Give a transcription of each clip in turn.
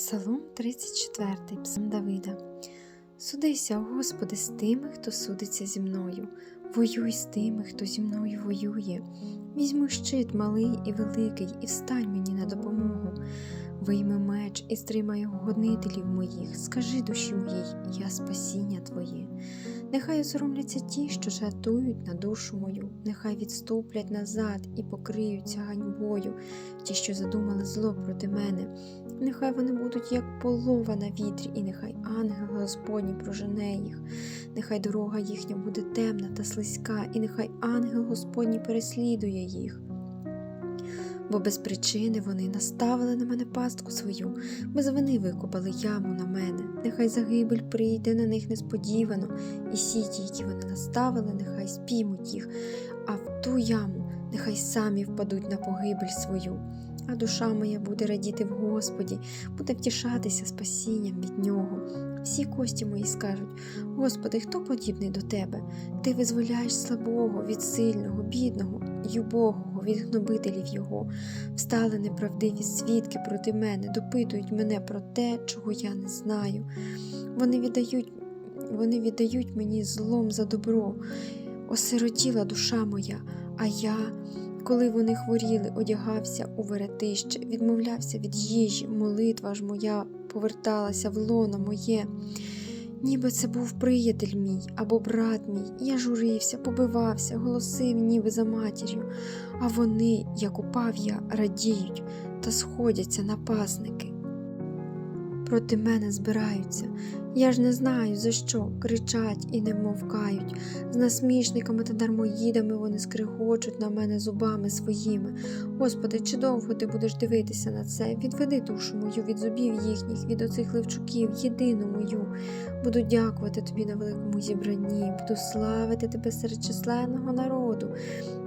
Псалом 34, Псалом Давида. Судися, Господи, з тими, хто судиться зі мною, воюй з тими, хто зі мною воює. Візьми щит малий і великий, і встань мені на допомогу. Вийми меч і стримай гонителів моїх, скажи душі моїй, я спасіння Твоє. Нехай осоромляться ті, що жартують на душу мою, нехай відступлять назад і покриються ганьбою, ті, що задумали зло проти мене. Нехай вони будуть як полова на вітрі, і нехай ангел Господній прожене їх, нехай дорога їхня буде темна та слизька, і нехай ангел Господній переслідує їх. Бо без причини вони наставили на мене пастку свою, без вини викопали яму на мене. Нехай загибель прийде на них несподівано, і сіті, які вони наставили, нехай спіймуть їх, а в ту яму нехай самі впадуть на погибель свою. А душа моя буде радіти в Господі, буде втішатися спасінням від нього. Всі кості мої скажуть: Господи, хто подібний до Тебе? Ти визволяєш слабого від сильного, бідного й від гнобителів його. Встали неправдиві свідки проти мене, допитують мене про те, чого я не знаю. Вони віддають, вони віддають мені злом за добро. Осиротіла душа моя, а я. Коли вони хворіли, одягався у веретище, відмовлявся від їжі, молитва ж моя поверталася в лоно моє. Ніби це був приятель мій або брат мій, я журився, побивався, голосив, ніби за матір'ю, а вони, як упав я, радіють та сходяться напасники. Проти мене збираються, я ж не знаю, за що кричать і не мовкають. З насмішниками та дармоїдами вони скригочуть на мене зубами своїми. Господи, чи довго ти будеш дивитися на це? Відведи душу мою від зубів їхніх, від оцих ливчуків, єдину мою. Буду дякувати тобі на великому зібранні, буду славити тебе серед численного народу.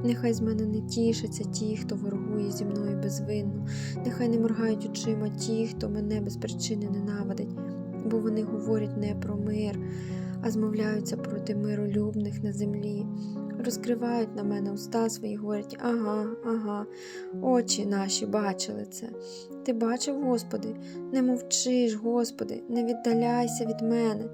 Нехай з мене не тішаться ті, хто ворогує зі мною безвинно, нехай не моргають очима ті, хто мене без причини ненавидить бо вони говорять не про мир, а змовляються проти миролюбних на землі, розкривають на мене уста свої, говорять ага, ага, очі наші бачили це. Ти бачив, Господи, не мовчиш, Господи, не віддаляйся від мене,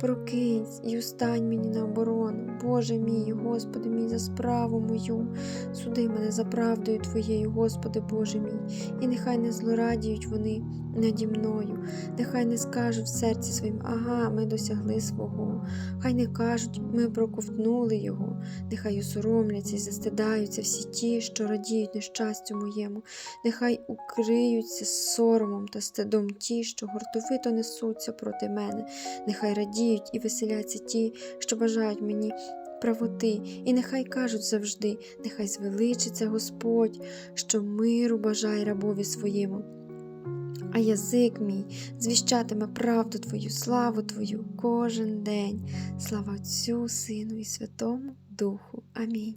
прокинься і устань мені на оборону. Боже мій, Господи мій, за справу мою, суди мене за правдою Твоєю, Господи Боже мій, і нехай не злорадіють вони наді мною, нехай не скажуть в серці своїм, ага, ми досягли свого, хай не кажуть, ми проковтнули його, нехай усоромляться і застидаються всі ті, що радіють нещастю моєму, нехай укриються соромом та стидом ті, що гуртовито несуться проти мене, нехай радіють і веселяться ті, що бажають мені. Правоти, і нехай кажуть завжди, нехай звеличиться Господь, що миру бажає рабові своєму. А язик мій звіщатиме правду Твою, славу Твою кожен день. Слава Отцю, Сину і Святому Духу. Амінь.